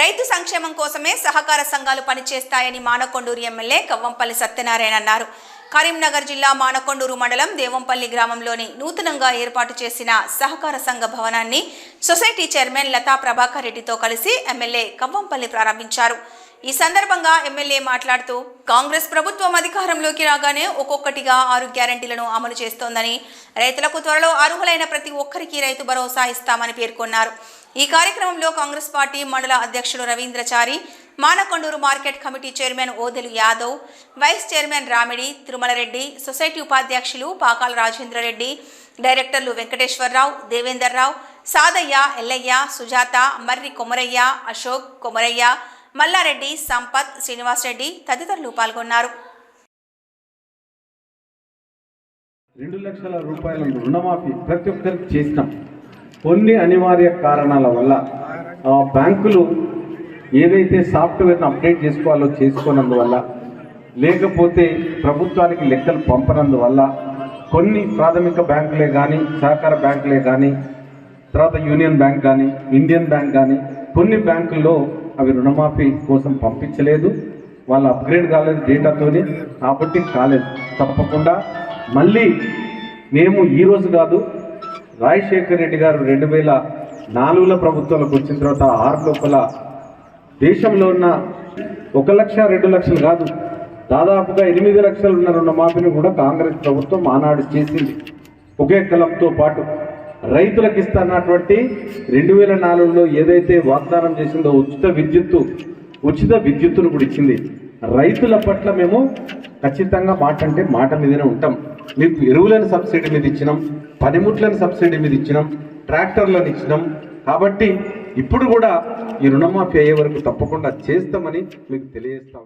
రైతు సంక్షేమం కోసమే సహకార సంఘాలు పనిచేస్తాయని మానకొండూరు ఎమ్మెల్యే కవ్వంపల్లి సత్యనారాయణ అన్నారు. కరీంనగర్ జిల్లా మానకొండూరు మండలం దేవంపల్లి గ్రామంలోని నూతనంగా ఏర్పాటు చేసిన సహకార సంఘ భవనాన్ని సొసైటీ చైర్మన్ లతా ప్రభాకర్ రెడ్డితో కలిసి ఎమ్మెల్యే కవ్వంపల్లి ప్రారంభించారు. ఈ సందర్భంగా ఎమ్మెల్యే మాట్లాడుతూ కాంగ్రెస్ ప్రభుత్వం అధికారంలోకి రాగానే ఒక్కొక్కటిగా ఆరు గ్యారంటీలను అమలు చేస్తోందని రైతులకు త్వరలో అర్హులైన ప్రతి ఒక్కరికి రైతు భరోసా ఇస్తామని పేర్కొన్నారు. ఈ కార్యక్రమంలో కాంగ్రెస్ పార్టీ మండల అధ్యక్షుడు Ravindrachari Manakondur market committee chairman Odelu Yadav vice chairman Ramidi Tirumalareddy society ఉపాధ్యక్షులు పాకాల రాజేంద్రరెడ్డి డైరెక్టర్లు వెంకటేశ్వరరావు దేవేందర్ రావు సాదయ్య ఎల్లయ్య సుజాత మర్రి కొమరయ్య అశోక్ కొమరయ్య మల్లారెడ్డి సంపత్ శ్రీనివాసరెడ్డి తదితరులు పాల్గొన్నారు. రెండు లక్షల రూపాయల రుణమాఫీ ప్రతి ఒక్కరికి చేసినాం. కొన్ని అనివార్య కారణాల వల్ల ఆ, బ్యాంకులు ఏదైతే సాఫ్ట్వేర్ను అప్డేట్ చేసుకోవాలో చేసుకోనందువల్ల లేకపోతే ప్రభుత్వానికి లెక్కలు పంపనందువల్ల కొన్ని ప్రాథమిక బ్యాంకులే కానీ సహకార బ్యాంకులే కానీ తర్వాత యూనియన్ బ్యాంక్ కానీ ఇండియన్ బ్యాంక్ కానీ కొన్ని బ్యాంకుల్లో అవి రుణమాఫీ కోసం పంపించలేదు. వాళ్ళు అప్గ్రేడ్ కాలేదు డేటాతోని కాబట్టి కాలేదు. తప్పకుండా మళ్ళీ మేము ఈరోజు కాదు రాజశేఖర్ రెడ్డి గారు రెండు వేల నాలుగులో ప్రభుత్వంలోకి వచ్చిన తర్వాత ఆరు లోపల దేశంలో ఉన్న ఒక లక్ష రెండు లక్షలు కాదు దాదాపుగా ఎనిమిది లక్షలు ఉన్న రుణమాఫీని కూడా కాంగ్రెస్ ప్రభుత్వం ఆనాడు చేసింది. ఒకే కలంతో పాటు రైతులకు ఇస్తున్నటువంటి రెండు వేల నాలుగులో ఏదైతే వాగ్దానం చేసిందో ఉచిత విద్యుత్తు ఉచిత విద్యుత్తును కూడా ఇచ్చింది. రైతుల పట్ల మేము ఖచ్చితంగా మాట అంటే మాట మీదనే ఉంటాం. మీకు ఎరువులను సబ్సిడీ మీద ఇచ్చినాం పనిముట్లను సబ్సిడీ మీద ఇచ్చినాం ట్రాక్టర్లను ఇచ్చినాం. కాబట్టి ఇప్పుడు కూడా ఈ రుణమాఫీ అయ్యే వరకు తప్పకుండా చేస్తామని మీకు తెలియజేస్తాం